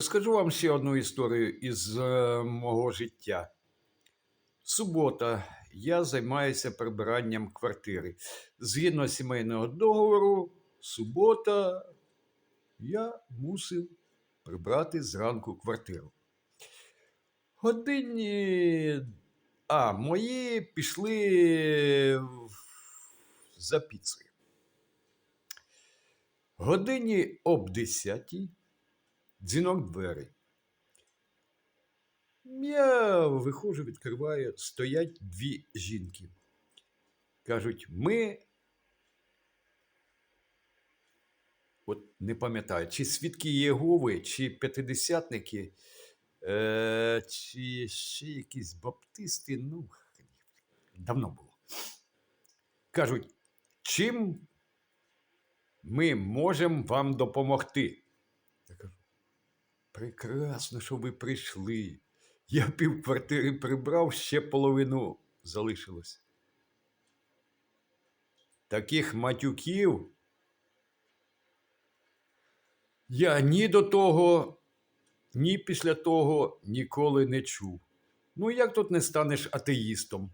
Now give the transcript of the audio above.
Скажу вам ще одну історію із е, мого життя. Субота. Я займаюся прибиранням квартири. Згідно сімейного договору, субота я мусив прибрати зранку квартиру. Годині. А, мої пішли за піцею. Годині об 10 дзвінок двері. Я виходжу, відкриваю, стоять дві жінки. Кажуть, ми. От не пам'ятаю, чи свідки Єгови, чи п'ятидесятники, е, чи ще якісь баптисти. Ну, давно було. Кажуть, чим ми можемо вам допомогти? Я кажу, прекрасно, що ви прийшли. Я пів квартири прибрав, ще половину залишилось. Таких матюків я ні до того, ні після того ніколи не чув. Ну як тут не станеш атеїстом?